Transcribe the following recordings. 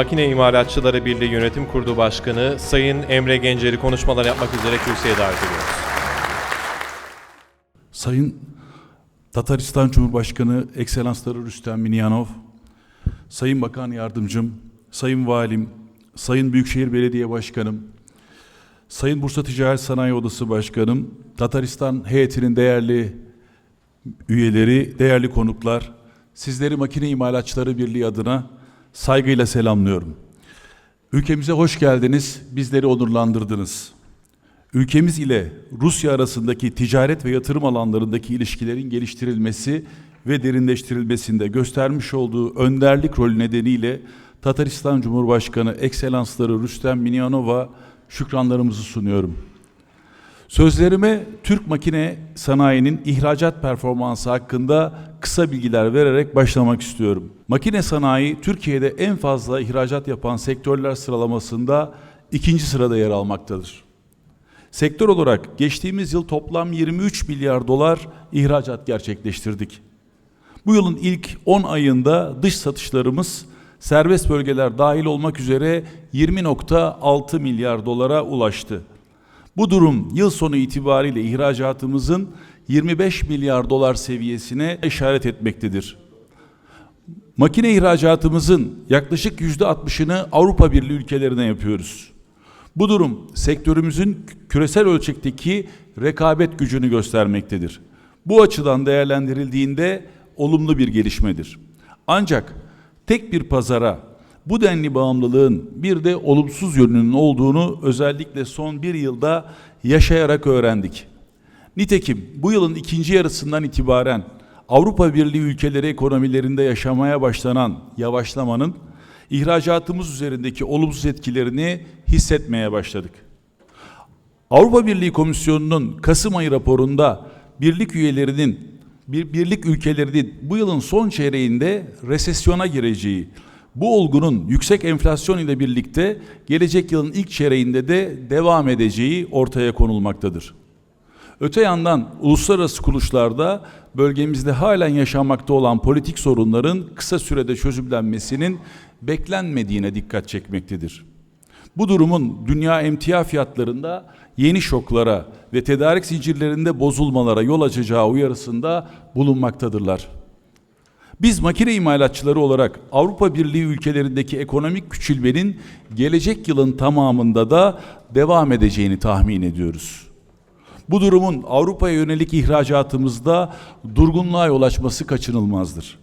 Makine İmalatçıları Birliği Yönetim Kurulu Başkanı Sayın Emre Gencer'i konuşmalar yapmak üzere kürsüye davet ediyoruz. Sayın Tataristan Cumhurbaşkanı Ekselansları Rüstem Minyanov, Sayın Bakan Yardımcım, Sayın Valim, Sayın Büyükşehir Belediye Başkanım, Sayın Bursa Ticaret Sanayi Odası Başkanım, Tataristan heyetinin değerli üyeleri, değerli konuklar, sizleri Makine İmalatçıları Birliği adına saygıyla selamlıyorum. Ülkemize hoş geldiniz, bizleri onurlandırdınız. Ülkemiz ile Rusya arasındaki ticaret ve yatırım alanlarındaki ilişkilerin geliştirilmesi ve derinleştirilmesinde göstermiş olduğu önderlik rolü nedeniyle Tataristan Cumhurbaşkanı Ekselansları Rüstem Minyanov'a şükranlarımızı sunuyorum. Sözlerime Türk makine sanayinin ihracat performansı hakkında kısa bilgiler vererek başlamak istiyorum. Makine sanayi Türkiye'de en fazla ihracat yapan sektörler sıralamasında ikinci sırada yer almaktadır. Sektör olarak geçtiğimiz yıl toplam 23 milyar dolar ihracat gerçekleştirdik. Bu yılın ilk 10 ayında dış satışlarımız serbest bölgeler dahil olmak üzere 20.6 milyar dolara ulaştı. Bu durum yıl sonu itibariyle ihracatımızın 25 milyar dolar seviyesine işaret etmektedir. Makine ihracatımızın yaklaşık yüzde 60'ını Avrupa Birliği ülkelerine yapıyoruz. Bu durum sektörümüzün küresel ölçekteki rekabet gücünü göstermektedir. Bu açıdan değerlendirildiğinde olumlu bir gelişmedir. Ancak tek bir pazara bu denli bağımlılığın bir de olumsuz yönünün olduğunu özellikle son bir yılda yaşayarak öğrendik. Nitekim bu yılın ikinci yarısından itibaren Avrupa Birliği ülkeleri ekonomilerinde yaşamaya başlanan yavaşlamanın ihracatımız üzerindeki olumsuz etkilerini hissetmeye başladık. Avrupa Birliği Komisyonu'nun Kasım ayı raporunda birlik üyelerinin bir birlik ülkelerinin bu yılın son çeyreğinde resesyona gireceği, bu olgunun yüksek enflasyon ile birlikte gelecek yılın ilk çeyreğinde de devam edeceği ortaya konulmaktadır. Öte yandan uluslararası kuruluşlarda bölgemizde halen yaşanmakta olan politik sorunların kısa sürede çözümlenmesinin beklenmediğine dikkat çekmektedir. Bu durumun dünya emtia fiyatlarında yeni şoklara ve tedarik zincirlerinde bozulmalara yol açacağı uyarısında bulunmaktadırlar. Biz makine imalatçıları olarak Avrupa Birliği ülkelerindeki ekonomik küçülmenin gelecek yılın tamamında da devam edeceğini tahmin ediyoruz. Bu durumun Avrupa'ya yönelik ihracatımızda durgunluğa yol açması kaçınılmazdır.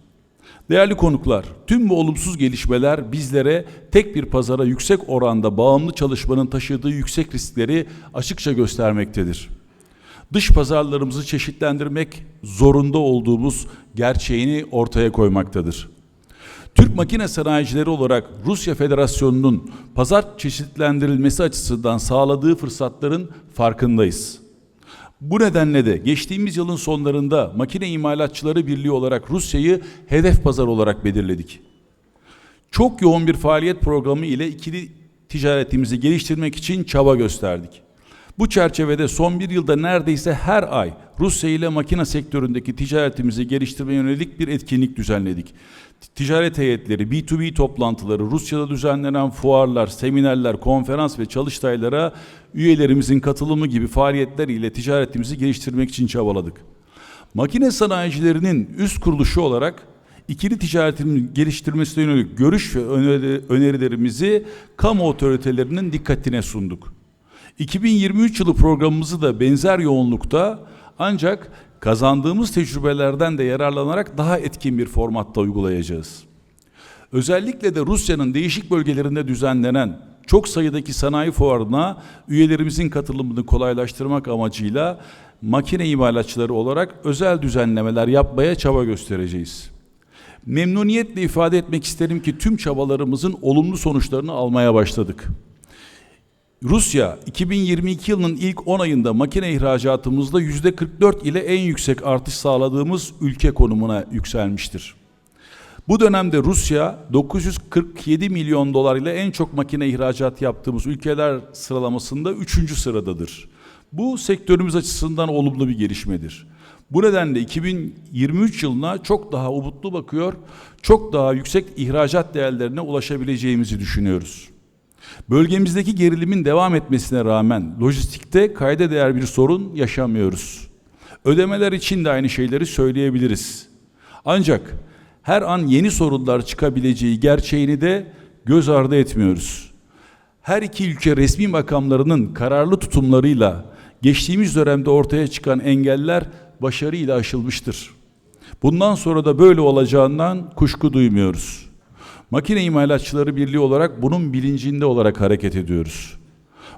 Değerli konuklar, tüm bu olumsuz gelişmeler bizlere tek bir pazara yüksek oranda bağımlı çalışmanın taşıdığı yüksek riskleri açıkça göstermektedir. Dış pazarlarımızı çeşitlendirmek zorunda olduğumuz gerçeğini ortaya koymaktadır. Türk makine sanayicileri olarak Rusya Federasyonu'nun pazar çeşitlendirilmesi açısından sağladığı fırsatların farkındayız. Bu nedenle de geçtiğimiz yılın sonlarında Makine İmalatçıları Birliği olarak Rusya'yı hedef pazar olarak belirledik. Çok yoğun bir faaliyet programı ile ikili ticaretimizi geliştirmek için çaba gösterdik. Bu çerçevede son bir yılda neredeyse her ay Rusya ile makine sektöründeki ticaretimizi geliştirmeye yönelik bir etkinlik düzenledik. Ticaret heyetleri, B2B toplantıları, Rusya'da düzenlenen fuarlar, seminerler, konferans ve çalıştaylara üyelerimizin katılımı gibi faaliyetler ile ticaretimizi geliştirmek için çabaladık. Makine sanayicilerinin üst kuruluşu olarak ikili ticaretin geliştirmesine yönelik görüş ve önerilerimizi kamu otoritelerinin dikkatine sunduk. 2023 yılı programımızı da benzer yoğunlukta ancak kazandığımız tecrübelerden de yararlanarak daha etkin bir formatta uygulayacağız. Özellikle de Rusya'nın değişik bölgelerinde düzenlenen çok sayıdaki sanayi fuarına üyelerimizin katılımını kolaylaştırmak amacıyla makine imalatçıları olarak özel düzenlemeler yapmaya çaba göstereceğiz. Memnuniyetle ifade etmek isterim ki tüm çabalarımızın olumlu sonuçlarını almaya başladık. Rusya 2022 yılının ilk 10 ayında makine ihracatımızda yüzde 44 ile en yüksek artış sağladığımız ülke konumuna yükselmiştir. Bu dönemde Rusya 947 milyon dolar ile en çok makine ihracat yaptığımız ülkeler sıralamasında 3. sıradadır. Bu sektörümüz açısından olumlu bir gelişmedir. Bu nedenle 2023 yılına çok daha umutlu bakıyor, çok daha yüksek ihracat değerlerine ulaşabileceğimizi düşünüyoruz. Bölgemizdeki gerilimin devam etmesine rağmen lojistikte kayda değer bir sorun yaşamıyoruz. Ödemeler için de aynı şeyleri söyleyebiliriz. Ancak her an yeni sorunlar çıkabileceği gerçeğini de göz ardı etmiyoruz. Her iki ülke resmi makamlarının kararlı tutumlarıyla geçtiğimiz dönemde ortaya çıkan engeller başarıyla aşılmıştır. Bundan sonra da böyle olacağından kuşku duymuyoruz. Makine İmalatçıları Birliği olarak bunun bilincinde olarak hareket ediyoruz.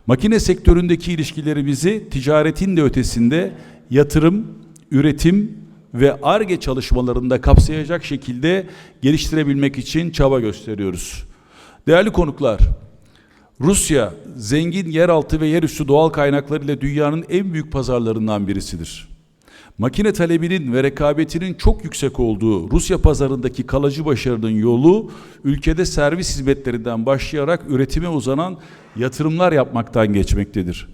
Makine sektöründeki ilişkilerimizi ticaretin de ötesinde yatırım, üretim ve ARGE çalışmalarında kapsayacak şekilde geliştirebilmek için çaba gösteriyoruz. Değerli konuklar, Rusya zengin yeraltı ve yerüstü doğal kaynaklarıyla dünyanın en büyük pazarlarından birisidir. Makine talebinin ve rekabetinin çok yüksek olduğu Rusya pazarındaki kalıcı başarının yolu ülkede servis hizmetlerinden başlayarak üretime uzanan yatırımlar yapmaktan geçmektedir.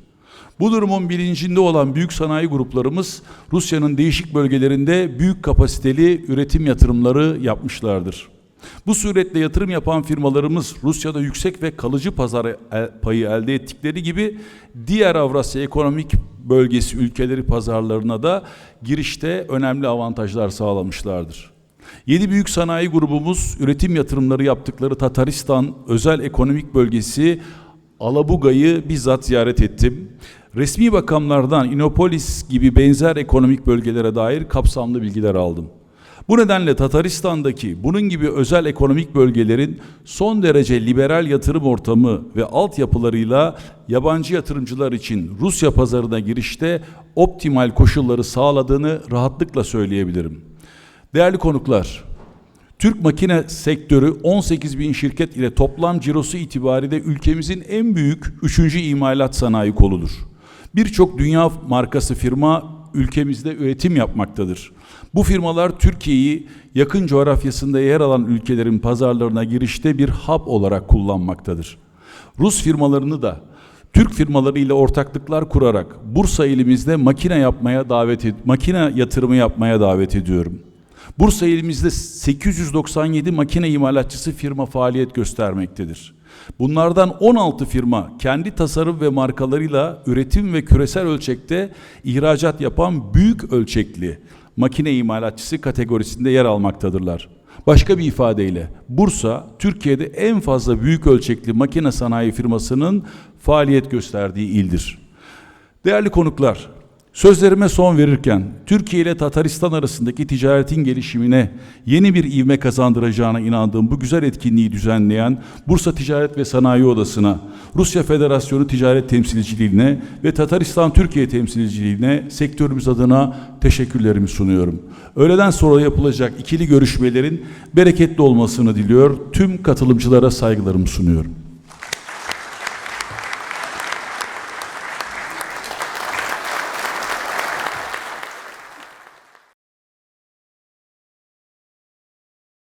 Bu durumun bilincinde olan büyük sanayi gruplarımız Rusya'nın değişik bölgelerinde büyük kapasiteli üretim yatırımları yapmışlardır. Bu suretle yatırım yapan firmalarımız Rusya'da yüksek ve kalıcı pazar el- payı elde ettikleri gibi diğer Avrasya Ekonomik Bölgesi ülkeleri pazarlarına da girişte önemli avantajlar sağlamışlardır. Yedi büyük sanayi grubumuz üretim yatırımları yaptıkları Tataristan özel ekonomik bölgesi Alabuga'yı bizzat ziyaret ettim. Resmi bakamlardan Inopolis gibi benzer ekonomik bölgelere dair kapsamlı bilgiler aldım. Bu nedenle Tataristan'daki bunun gibi özel ekonomik bölgelerin son derece liberal yatırım ortamı ve altyapılarıyla yabancı yatırımcılar için Rusya pazarına girişte optimal koşulları sağladığını rahatlıkla söyleyebilirim. Değerli konuklar, Türk makine sektörü 18 bin şirket ile toplam cirosu itibariyle ülkemizin en büyük üçüncü imalat sanayi koludur. Birçok dünya markası firma ülkemizde üretim yapmaktadır. Bu firmalar Türkiye'yi yakın coğrafyasında yer alan ülkelerin pazarlarına girişte bir hub olarak kullanmaktadır. Rus firmalarını da Türk firmaları ile ortaklıklar kurarak Bursa ilimizde makine yapmaya davet makine yatırımı yapmaya davet ediyorum. Bursa ilimizde 897 makine imalatçısı firma faaliyet göstermektedir. Bunlardan 16 firma kendi tasarım ve markalarıyla üretim ve küresel ölçekte ihracat yapan büyük ölçekli makine imalatçısı kategorisinde yer almaktadırlar. Başka bir ifadeyle Bursa Türkiye'de en fazla büyük ölçekli makine sanayi firmasının faaliyet gösterdiği ildir. Değerli konuklar, sözlerime son verirken Türkiye ile Tataristan arasındaki ticaretin gelişimine yeni bir ivme kazandıracağına inandığım bu güzel etkinliği düzenleyen Bursa Ticaret ve Sanayi Odası'na, Rusya Federasyonu Ticaret Temsilciliğine ve Tataristan Türkiye Temsilciliğine sektörümüz adına teşekkürlerimi sunuyorum. Öğleden sonra yapılacak ikili görüşmelerin bereketli olmasını diliyor. Tüm katılımcılara saygılarımı sunuyorum.